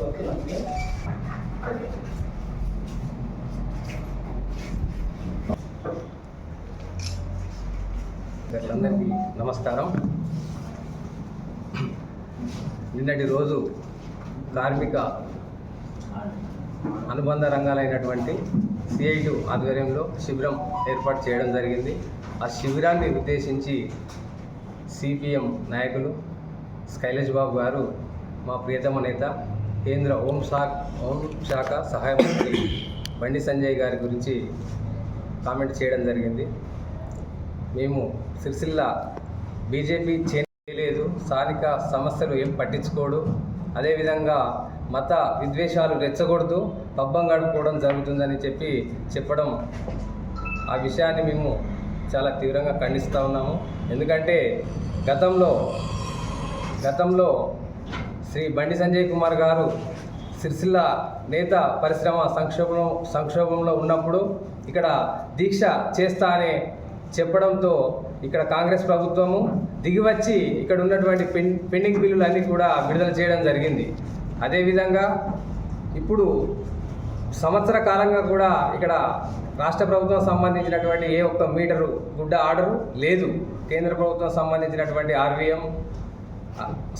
Okay అందరికీ నమస్కారం. నిన్నటి రోజు కార్మిక అనుబంధ రంగాలైనటువంటి సిఐటు ఆధ్వర్యంలో శిబిరం ఏర్పాటు చేయడం జరిగింది. ఆ శిబిరాన్ని ఉద్దేశించి సిపిఎం నాయకులు శైలేష్ బాబు గారు మా ప్రియతమ నేత కేంద్ర హోం శాఖ హోం శాఖ సహాయ మంత్రి బండి సంజయ్ గారి గురించి కామెంట్ చేయడం జరిగింది. మేము సిరిసిల్ల బీజేపీ చేయలేదు. స్థానిక సమస్యలు ఏం పట్టించుకోడు. అదేవిధంగా మత విద్వేషాలు రెచ్చగొడుతూ పబ్బం గడుపుకోవడం జరుగుతుందని చెప్పి చెప్పడం ఆ విషయాన్ని మేము చాలా తీవ్రంగా ఖండిస్తూ ఉన్నాము. ఎందుకంటే గతంలో గతంలో శ్రీ బండి సంజయ్ కుమార్ గారు సిరిసిల్ల నేత పరిశ్రమ సంక్షోభం సంక్షోభంలో ఉన్నప్పుడు ఇక్కడ దీక్ష చేస్తా అనే చెప్పడంతో ఇక్కడ కాంగ్రెస్ ప్రభుత్వము దిగివచ్చి ఇక్కడ ఉన్నటువంటి పెండింగ్ బిల్లులు అన్నీ కూడా విడుదల చేయడం జరిగింది. అదేవిధంగా ఇప్పుడు సంవత్సర కాలంగా కూడా ఇక్కడ రాష్ట్ర ప్రభుత్వం సంబంధించినటువంటి ఏ ఒక్క మీటరు గుడ్డ ఆర్డరు లేదు. కేంద్ర ప్రభుత్వం సంబంధించినటువంటి ఆర్వీఎం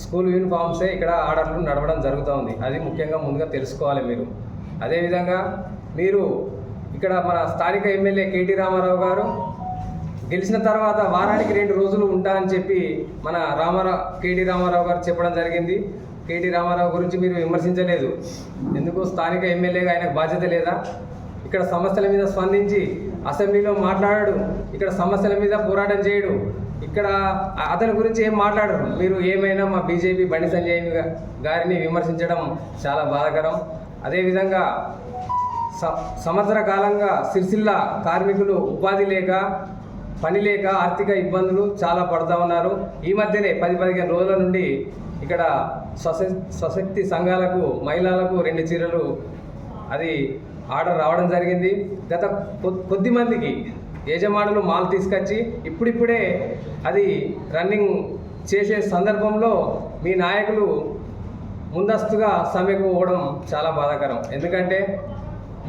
స్కూల్ యూనిఫామ్సే ఇక్కడ ఆర్డర్లు నడవడం జరుగుతుంది అది ముఖ్యంగా ముందుగా తెలుసుకోవాలి మీరు. అదేవిధంగా మీరు ఇక్కడ మన స్థానిక ఎమ్మెల్యే కేటీ రామారావు గారు గెలిచిన తర్వాత వారానికి రెండు రోజులు ఉంటా అని చెప్పి మన రామారావు కేటీ రామారావు గారు చెప్పడం జరిగింది. కేటీ రామారావు గురించి మీరు విమర్శించలేదు. ఎందుకు స్థానిక ఎమ్మెల్యేగా ఆయనకు బాధ్యత లేదా? ఇక్కడ సమస్యల మీద స్పందించి అసెంబ్లీలో మాట్లాడాడు. ఇక్కడ సమస్యల మీద పోరాటం చేయడు. ఇక్కడ అతని గురించి ఏం మాట్లాడరు? మీరు ఏమైనా మా బీజేపీ బండి సంజయ్ గారిని విమర్శించడం చాలా బాధాకరం. అదేవిధంగా స- సంవత్సర కాలంగా సిరిసిల్ల కార్మికులు ఉపాధి లేక పని లేక ఆర్థిక ఇబ్బందులు చాలా పడుతూ ఉన్నారు. ఈ మధ్యనే పది పదిహేను రోజుల నుండి ఇక్కడ స్వశ స్వశక్తి సంఘాలకు మహిళలకు రెండు చీరలు అది ఆర్డర్ రావడం జరిగింది. గత కొ- కొద్ది మందికి యజమానులు మాల్ తీసుకొచ్చి ఇప్పుడిప్పుడే అది రన్నింగ్ చేసే సందర్భంలో మీ నాయకులు ముందస్తుగా సమ్మెకు పోవడం చాలా బాధాకరం. ఎందుకంటే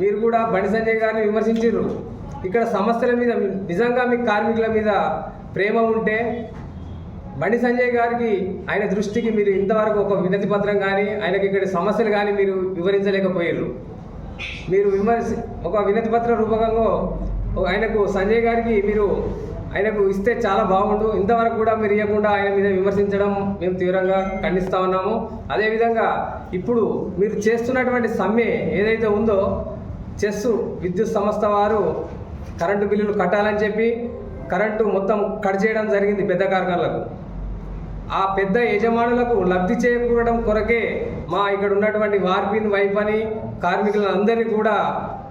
మీరు కూడా బండి సంజయ్ గారిని విమర్శించారు ఇక్కడ సమస్యల మీద నిజంగా మీ కార్మికుల మీద ప్రేమ ఉంటే బండి సంజయ్ గారికి ఆయన దృష్టికి మీరు ఇంతవరకు ఒక వినతి పత్రం కానీ ఆయనకి ఇక్కడ సమస్యలు కానీ మీరు వివరించలేకపోయారు మీరు విమర్శ ఒక వినతి పత్ర రూపకంగా ఆయనకు సంజయ్ గారికి మీరు ఆయనకు ఇస్తే చాలా బాగుండు. ఇంతవరకు కూడా మీరు ఇవ్వకుండా ఆయన మీద విమర్శించడం మేము తీవ్రంగా ఖండిస్తూ ఉన్నాము. అదేవిధంగా ఇప్పుడు మీరు చేస్తున్నటువంటి సమ్మె ఏదైతే ఉందో చెస్ విద్యుత్ సంస్థ వారు కరెంటు బిల్లులు కట్టాలని చెప్పి కరెంటు మొత్తం కట్ చేయడం జరిగింది పెద్ద కార్ఖానలకు. ఆ పెద్ద యజమానులకు లబ్ధి చేకూరడం కొరకే మా ఇక్కడ ఉన్నటువంటి వార్పిన్ వైపని కార్మికులందరినీ కూడా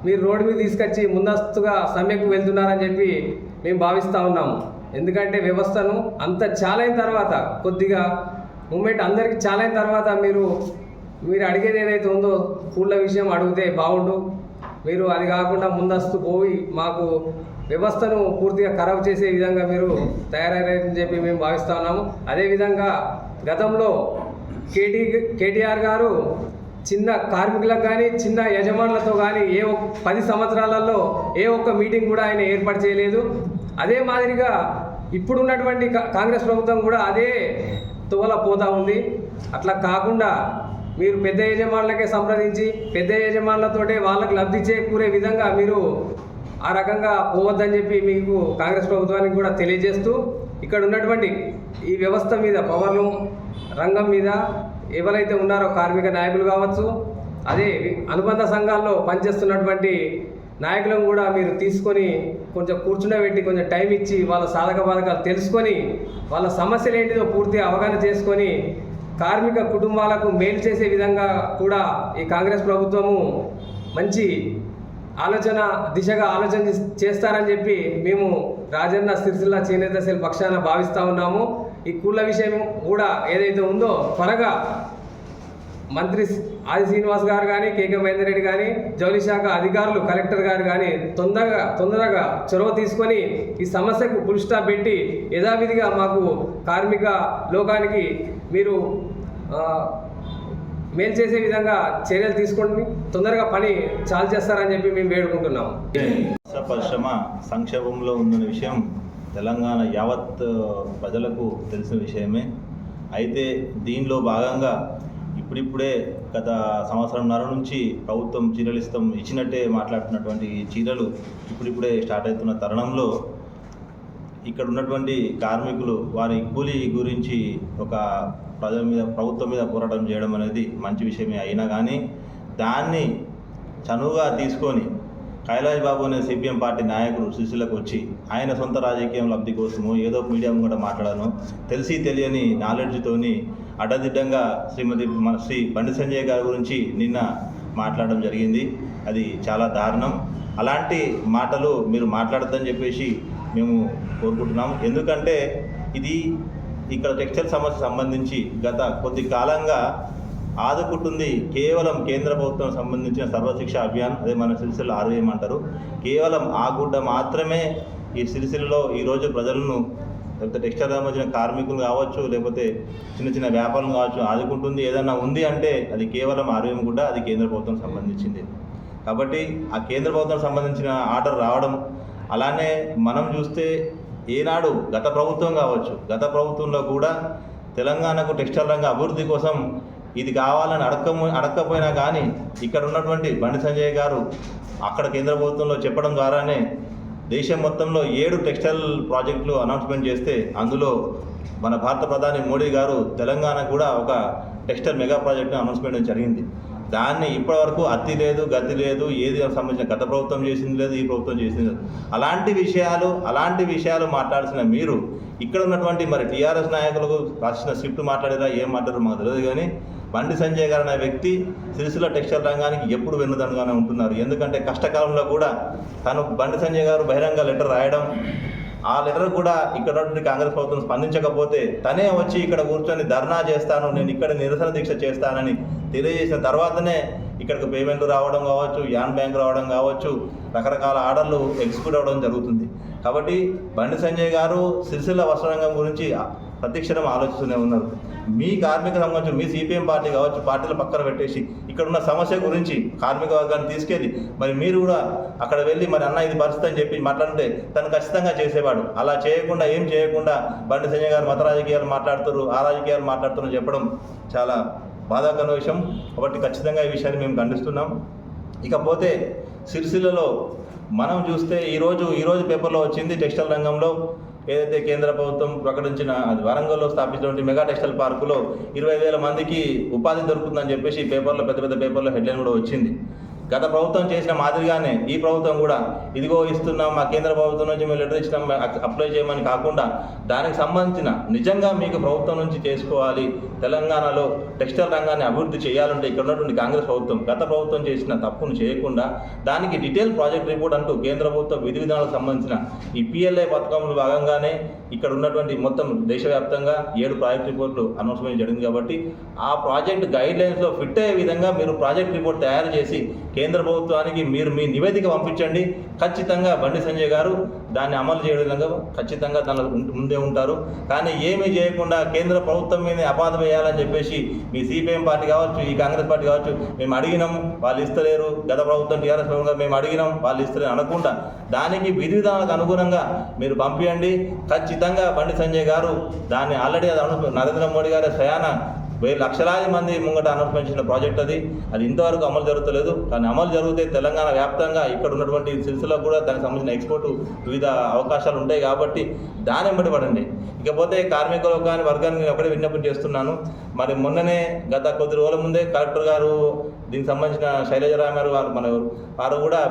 మీరు రోడ్డు మీద తీసుకొచ్చి ముందస్తుగా సమ్మెకు వెళ్తున్నారని చెప్పి మేము భావిస్తూ ఉన్నాము. ఎందుకంటే వ్యవస్థను అంత చాలైన తర్వాత కొద్దిగా మూమెంట్ అందరికీ చాలైన తర్వాత మీరు మీరు అడిగేది ఏదైతే ఉందో పూల విషయం అడిగితే బాగుండు. మీరు అది కాకుండా ముందస్తు పోయి మాకు వ్యవస్థను పూర్తిగా ఖరాబ్ చేసే విధంగా మీరు తయారయ్యారని చెప్పి మేము భావిస్తా ఉన్నాము. అదేవిధంగా గతంలో కేటీ కేటీఆర్ గారు చిన్న కార్మికులకు కానీ చిన్న యజమానులతో కానీ ఏ ఒక్క పది సంవత్సరాలలో ఏ ఒక్క మీటింగ్ కూడా ఆయన ఏర్పాటు చేయలేదు. అదే మాదిరిగా ఇప్పుడున్నటువంటి కా- కాంగ్రెస్ ప్రభుత్వం కూడా అదే తోల పోతా ఉంది. అట్లా కాకుండా మీరు పెద్ద యజమానులకే సంప్రదించి పెద్ద యజమానులతోటే వాళ్ళకి లబ్ధి చేకూరే విధంగా మీరు ఆ రకంగా పోవద్దని చెప్పి మీకు కాంగ్రెస్ ప్రభుత్వానికి కూడా తెలియజేస్తూ ఇక్కడ ఉన్నటువంటి ఈ వ్యవస్థ మీద పవర్లు రంగం మీద ఎవరైతే ఉన్నారో కార్మిక నాయకులు కావచ్చు అదే అనుబంధ సంఘాల్లో పనిచేస్తున్నటువంటి నాయకులను కూడా మీరు తీసుకొని కొంచెం కూర్చుండబెట్టి కొంచెం టైం ఇచ్చి వాళ్ళ సాధక బాధకాలు తెలుసుకొని వాళ్ళ సమస్యలు ఏంటిదో పూర్తి అవగాహన చేసుకొని కార్మిక కుటుంబాలకు మేలు చేసే విధంగా కూడా ఈ కాంగ్రెస్ ప్రభుత్వము మంచి ఆలోచన దిశగా ఆలోచన చేస్తారని చెప్పి మేము రాజన్న సిరిసిల్ల చేనేత సెల్ పక్షాన భావిస్తూ ఉన్నాము. ఈ కూళ్ళ విషయం కూడా ఏదైతే ఉందో త్వరగా మంత్రి ఆది శ్రీనివాస్ గారు కానీ కేకే మహేందర్ రెడ్డి కానీ జౌలి శాఖ అధికారులు కలెక్టర్ గారు కానీ తొందరగా తొందరగా చొరవ తీసుకొని ఈ సమస్యకు ఫుల్ స్టాప్ పెట్టి యథావిధిగా మాకు కార్మిక లోకానికి మీరు మేలు చేసే విధంగా చర్యలు తీసుకొని తొందరగా పని చాలు చేస్తారని చెప్పి మేము వేడుకుంటున్నాం. పరిశ్రమ సంక్షేమంలో ఉందన్న విషయం తెలంగాణ యావత్ ప్రజలకు తెలిసిన విషయమే. అయితే దీనిలో భాగంగా ఇప్పుడిప్పుడే గత సంవత్సరంన్నర నుంచి ప్రభుత్వం చీరలు ఇస్తాం ఇచ్చినట్టే మాట్లాడుతున్నటువంటి చీరలు ఇప్పుడిప్పుడే స్టార్ట్ అవుతున్న తరుణంలో ఇక్కడ ఉన్నటువంటి కార్మికులు వారి కూలీ గురించి ఒక ప్రజల మీద ప్రభుత్వం మీద పోరాటం చేయడం అనేది మంచి విషయమే అయినా కానీ దాన్ని చనువుగా తీసుకొని కైలాష్ బాబు అనే సిపిఎం పార్టీ నాయకుడు సుశీలకు వచ్చి ఆయన సొంత రాజకీయం లబ్ధి కోసము ఏదో మీడియా కూడా మాట్లాడాను తెలిసి తెలియని నాలెడ్జ్తోని అడ్డదిడ్డంగా శ్రీమతి మన శ్రీ బండి సంజయ్ గారి గురించి నిన్న మాట్లాడడం జరిగింది. అది చాలా దారుణం. అలాంటి మాటలు మీరు మాట్లాడద్దని చెప్పేసి మేము కోరుకుంటున్నాం ఎందుకంటే ఇది ఇక్కడ టెక్స్టైల్ సమస్య సంబంధించి గత కొద్ది కాలంగా ఆదుకుంటుంది కేవలం కేంద్ర ప్రభుత్వం సంబంధించిన సర్వశిక్ష అభియాన్. అదే మన సిరిసిల్ల ఆర్వీఎం అంటారు. కేవలం ఆ గుడ్డ మాత్రమే ఈ సిరిసిల్లలో ఈరోజు ప్రజలను లేకపోతే టెక్స్టైల్ సంబంధించిన కార్మికులు కావచ్చు లేకపోతే చిన్న చిన్న వ్యాపారం కావచ్చు ఆదుకుంటుంది ఏదైనా ఉంది అంటే అది కేవలం ఆరోగ్యం కూడా అది కేంద్ర ప్రభుత్వం సంబంధించింది. కాబట్టి ఆ కేంద్ర ప్రభుత్వం సంబంధించిన ఆర్డర్ రావడం అలానే మనం చూస్తే ఏనాడు గత ప్రభుత్వం కావచ్చు గత ప్రభుత్వంలో కూడా తెలంగాణకు టెక్స్టైల్ రంగ అభివృద్ధి కోసం ఇది కావాలని అడక్క అడక్కపోయినా కానీ ఇక్కడ ఉన్నటువంటి బండి సంజయ్ గారు అక్కడ కేంద్ర ప్రభుత్వంలో చెప్పడం ద్వారానే దేశం మొత్తంలో ఏడు టెక్స్టైల్ ప్రాజెక్టులు అనౌన్స్మెంట్ చేస్తే అందులో మన భారత ప్రధాని మోడీ గారు తెలంగాణ కూడా ఒక టెక్స్టైల్ మెగా ప్రాజెక్టును అనౌన్స్మెంట్ జరిగింది. దాన్ని ఇప్పటివరకు అత్తి లేదు గతి లేదు ఏది సంబంధించిన గత ప్రభుత్వం చేసింది లేదు ఈ ప్రభుత్వం చేసింది లేదు. అలాంటి విషయాలు అలాంటి విషయాలు మాట్లాడాల్సిన మీరు ఇక్కడ ఉన్నటువంటి మరి టీఆర్ఎస్ నాయకులకు రాసిన స్క్రిప్ట్ మాట్లాడారా ఏం మాట్లాడారో మాకు తెలియదు కానీ బండి సంజయ్ గారు అనే వ్యక్తి సిరిసిల్ల టెక్స్టైల్ రంగానికి ఎప్పుడు వెన్నుదన్నుగానే ఉంటున్నారు. ఎందుకంటే కష్టకాలంలో కూడా తను బండి సంజయ్ గారు బహిరంగ లెటర్ రాయడం ఆ లెటర్ కూడా ఇక్కడ కాంగ్రెస్ ప్రభుత్వం స్పందించకపోతే తనే వచ్చి ఇక్కడ కూర్చొని ధర్నా చేస్తాను నేను ఇక్కడ నిరసన దీక్ష చేస్తానని తెలియజేసిన తర్వాతనే ఇక్కడికి పేమెంట్లు రావడం కావచ్చు యాన్ బ్యాంక్ రావడం కావచ్చు రకరకాల ఆర్డర్లు ఎగ్జిక్యూట్ అవ్వడం జరుగుతుంది. కాబట్టి బండి సంజయ్ గారు సిరిసిల్ల వస్త్రరంగం గురించి ప్రతిక్షణం ఆలోచిస్తూనే ఉన్నారు. మీ కార్మిక సంబంధించిన మీ సిపిఎం పార్టీ కావచ్చు పార్టీలు పక్కన పెట్టేసి ఇక్కడ ఉన్న సమస్య గురించి కార్మిక వర్గాన్ని తీసుకెళ్ళి మరి మీరు కూడా అక్కడ వెళ్ళి మరి అన్న ఇది పరిస్థితి అని చెప్పి మాట్లాడితే తను ఖచ్చితంగా చేసేవాడు. అలా చేయకుండా ఏం చేయకుండా బండి సంజయ్ గారు మత రాజకీయాలు మాట్లాడుతారు ఆ రాజకీయాలు మాట్లాడుతున్నారు చెప్పడం చాలా బాధాకరమైన విషయం. కాబట్టి ఖచ్చితంగా ఈ విషయాన్ని మేము ఖండిస్తున్నాం. ఇకపోతే సిరిసిల్లలో మనం చూస్తే ఈరోజు ఈరోజు పేపర్లో వచ్చింది టెక్స్టైల్ రంగంలో ఏదైతే కేంద్ర ప్రభుత్వం ప్రకటించిన అది వరంగల్లో స్థాపించినటువంటి మెగా టెక్స్టైల్ పార్కులో ఇరవై వేల మందికి ఉపాధి దొరుకుతుందని చెప్పేసి పేపర్లో పెద్ద పెద్ద పేపర్లో హెడ్లైన్ కూడా వచ్చింది. గత ప్రభుత్వం చేసిన మాదిరిగానే ఈ ప్రభుత్వం కూడా ఇదిగో ఇస్తున్నాం మా కేంద్ర ప్రభుత్వం నుంచి మేము లెటర్ ఇచ్చినాం అప్లై చేయమని కాకుండా దానికి సంబంధించిన నిజంగా మీకు ప్రభుత్వం నుంచి చేసుకోవాలి తెలంగాణలో టెక్స్టైల్ రంగాన్ని అభివృద్ధి చేయాలంటే ఇక్కడ ఉన్నటువంటి కాంగ్రెస్ ప్రభుత్వం గత ప్రభుత్వం చేసిన తప్పును చేయకుండా దానికి డీటెయిల్ ప్రాజెక్ట్ రిపోర్ట్ అంటూ కేంద్ర ప్రభుత్వ విధి విధానాలకు సంబంధించిన ఈ పిఎల్ఐ పథకంలో భాగంగానే ఇక్కడ ఉన్నటువంటి మొత్తం దేశవ్యాప్తంగా ఏడు ప్రాజెక్ట్ రిపోర్ట్లు అనౌన్స్మెంట్ జరిగింది కాబట్టి ఆ ప్రాజెక్ట్ గైడ్ లైన్స్లో ఫిట్ అయ్యే విధంగా మీరు ప్రాజెక్ట్ రిపోర్ట్ తయారు చేసి కేంద్ర ప్రభుత్వానికి మీరు మీ నివేదిక పంపించండి. ఖచ్చితంగా బండి సంజయ్ గారు దాన్ని అమలు చేయడం విధంగా ఖచ్చితంగా తన ముందే ఉంటారు. కానీ ఏమీ చేయకుండా కేంద్ర ప్రభుత్వం మీద అపాధ వేయాలని చెప్పేసి మీ సిపిఎం పార్టీ కావచ్చు ఈ కాంగ్రెస్ పార్టీ కావచ్చు మేము అడిగినాం వాళ్ళు ఇస్తలేరు. గత ప్రభుత్వం టీఆర్ఎస్ ప్రభుత్వం మేము అడిగినాం వాళ్ళు ఇస్తలేరు అనకుండా దానికి విధి విధానాలకు అనుగుణంగా మీరు పంపించండి ఖచ్చితంగా బండి సంజయ్ గారు దాన్ని ఆల్రెడీ అది అను నరేంద్ర మోడీ గారి స్వయాన వేల లక్షలాది మంది ముంగట అనౌన్స్మెంట్ చేసిన ప్రాజెక్ట్ అది. అది ఇంతవరకు అమలు జరుగుతలేదు. కానీ అమలు జరిగితే తెలంగాణ వ్యాప్తంగా ఇక్కడ ఉన్నటువంటి సిరిసిలో కూడా దానికి సంబంధించిన ఎక్స్పోర్ట్ వివిధ అవకాశాలు ఉంటాయి కాబట్టి దాని వెంబడి పడండి. ఇకపోతే కార్మికులు కానీ వర్గాన్ని నేను ఒకటే విజ్ఞప్తి చేస్తున్నాను. మరి మొన్ననే గత కొద్ది రోజుల ముందే కలెక్టర్ గారు దీనికి సంబంధించిన శైలజరామ్ గారు వారు మన వారు కూడా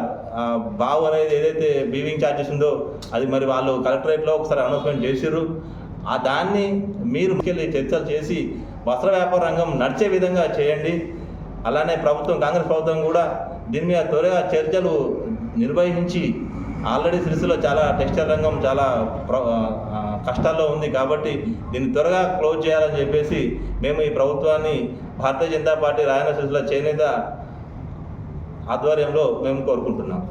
బావు అనేది ఏదైతే బీవింగ్ ఛార్జెస్ ఉందో అది మరి వాళ్ళు కలెక్టరేట్లో ఒకసారి అనౌన్స్మెంట్ చేసిర్రు. ఆ దాన్ని మీరు చర్చలు చేసి వస్త్ర వ్యాపార రంగం నడిచే విధంగా చేయండి. అలానే ప్రభుత్వం కాంగ్రెస్ ప్రభుత్వం కూడా దీని మీద త్వరగా చర్చలు నిర్వహించి ఆల్రెడీ సిరిసిలో చాలా టెక్స్టైల్ రంగం చాలా ప్ర- కష్టాల్లో ఉంది కాబట్టి దీన్ని త్వరగా క్లోజ్ చేయాలని చెప్పేసి మేము ఈ ప్రభుత్వాన్ని భారతీయ జనతా పార్టీ రాయన సిరిసిల చేనేత ఆధ్వర్యంలో మేము కోరుకుంటున్నాం.